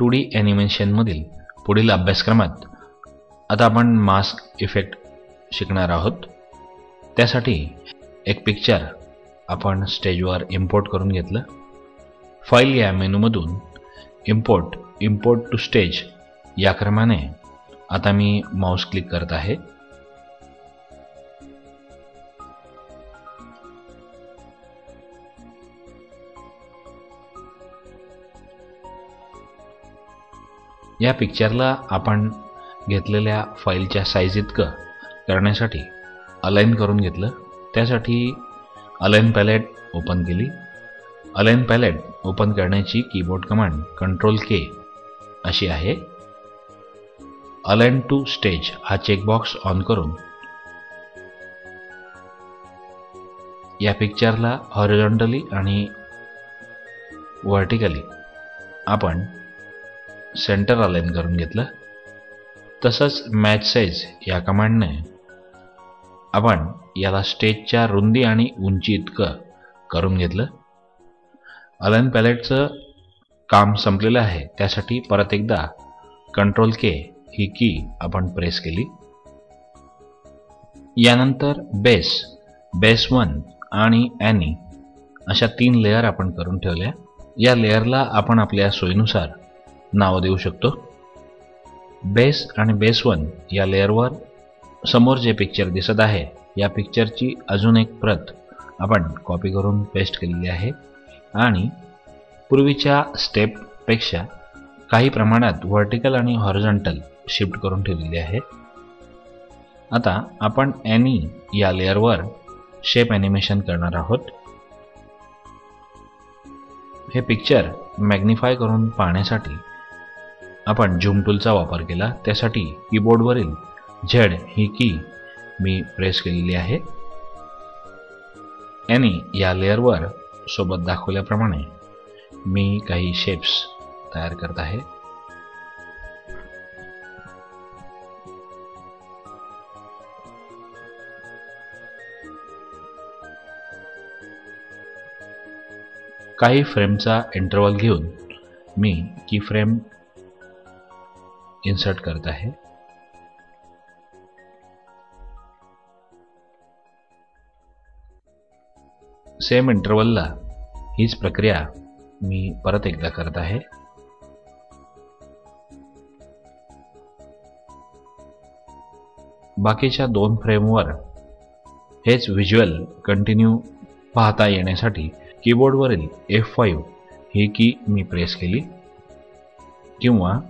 To D ॲनिमेशनमधील पुढील अभ्यासक्रमात आता आपण मास्क इफेक्ट शिकणार आहोत. त्यासाठी एक पिक्चर आपण स्टेजवर इम्पोर्ट करून घेतलं. फाईल या मेनूमधून इम्पोर्ट इम्पोर्ट टू स्टेज या क्रमाने आता मी माऊस क्लिक करत आहे. या पिक्चरला आपण घेतलेल्या फाईलच्या साईज इतकं करण्यासाठी अलाईन करून घेतलं. त्यासाठी अलाईन पॅलेट ओपन केली. अलाईन पॅलेट ओपन करण्याची कीबोर्ड कमांड कंट्रोल के अशी आहे. अलाईन टू स्टेज हा चेकबॉक्स ऑन करून या पिक्चरला हॉरिझॉन्टली आणि व्हर्टिकली आपण सेंटर अलाईन करून घेतलं. तसंच मॅच साईज या कमांडने आपण याला स्टेजच्या रुंदी आणि उंची इतकं करून घेतलं. अलाईन पॅलेटचं काम संपलेलं आहे. त्यासाठी परत एकदा कंट्रोल के ही की आपण प्रेस केली. यानंतर बेस बेस वन आणि ॲनी अशा तीन लेअर आपण करून ठेवल्या. या लेअरला आपण आपल्या सोयीनुसार नावं देऊ शकतो. बेस आणि बेस वन या लेअरवर समोर जे पिक्चर दिसत आहे या पिक्चरची अजून एक प्रत आपण कॉपी करून पेस्ट केलेली आहे. आणि पूर्वीच्या स्टेपपेक्षा काही प्रमाणात व्हर्टिकल आणि हॉरिझॉन्टल शिफ्ट करून ठेवलेली आहे. आता आपण ॲनी या लेअरवर शेप ॲनिमेशन करणार आहोत. हे पिक्चर मॅग्निफाय करून पाहण्यासाठी आपण झूम टूलचा वापर केला त्यासाठी कीबोर्डवरील झेड ही की मी प्रेस केलेली आहे. ॲनी या लेअरवर सोबत दाखवल्याप्रमाणे मी काही शेप्स तयार करत आहे. काही फ्रेमचा इंटरवल घेऊन मी की फ्रेम इन्सर्ट करत आहे. सेम इंटरवलला हीच प्रक्रिया मी परत एकदा करत आहे. बाकीच्या दोन फ्रेमवर हेच व्हिज्युअल कंटिन्यू पाहता येण्यासाठी कीबोर्डवरील एफ फाईव्ह ही की मी प्रेस केली किंवा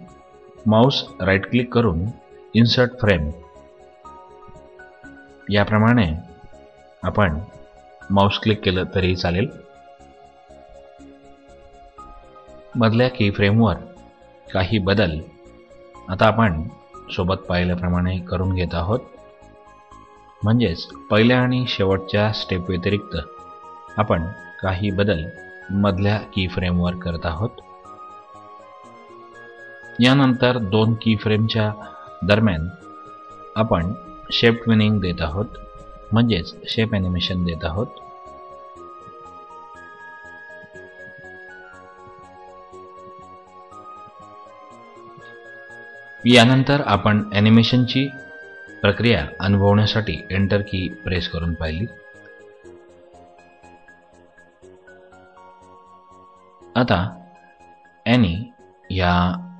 माऊस राईट क्लिक करून इन्सर्ट फ्रेम. याप्रमाणे आपण माऊस क्लिक केलं तरीही चालेल. मधल्या की फ्रेमवर काही बदल आता आपण सोबत पाहिल्याप्रमाणे करून घेत आहोत. म्हणजेच पहिल्या आणि शेवटच्या स्टेप व्यतिरिक्त आपण काही बदल मधल्या की फ्रेमवर करत आहोत. यानंतर दोन की फ्रेमच्या दरम्यान आपण शेप ट्विनिंग देत आहोत म्हणजेच शेप ॲनिमेशन देत आहोत. यानंतर आपण ॲनिमेशनची प्रक्रिया अनुभवण्यासाठी एंटर की प्रेस करून पाहिली. आता ॲनी या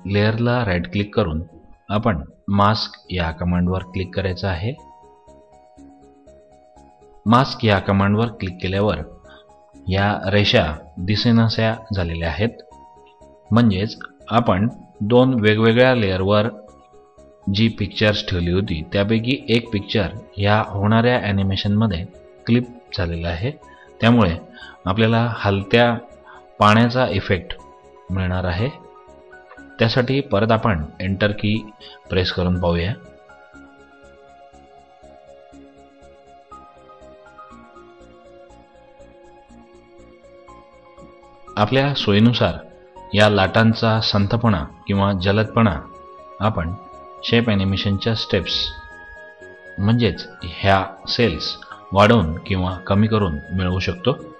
लेअरला राईट क्लिक करून आपण मास्क या कमांडवर क्लिक करायचं आहे. मास्क या कमांडवर क्लिक केल्यावर या रेषा दिसेनाशा झालेल्या आहेत. म्हणजेच आपण दोन वेगवेगळ्या लेअरवर जी पिक्चर्स ठेवली होती त्यापैकी एक पिक्चर ह्या होणाऱ्या ॲनिमेशनमध्ये क्लिप झालेला आहे. त्यामुळे आपल्याला हलत्या पाण्याचा इफेक्ट मिळणार आहे. त्यासाठी परत आपण एंटर की प्रेस करून पाहूया. आपल्या सोयीनुसार या लाटांचा संथपणा किंवा जलदपणा आपण शेप ॲनिमेशनच्या स्टेप्स म्हणजेच ह्या सेल्स वाढवून किंवा कमी करून मिळवू शकतो.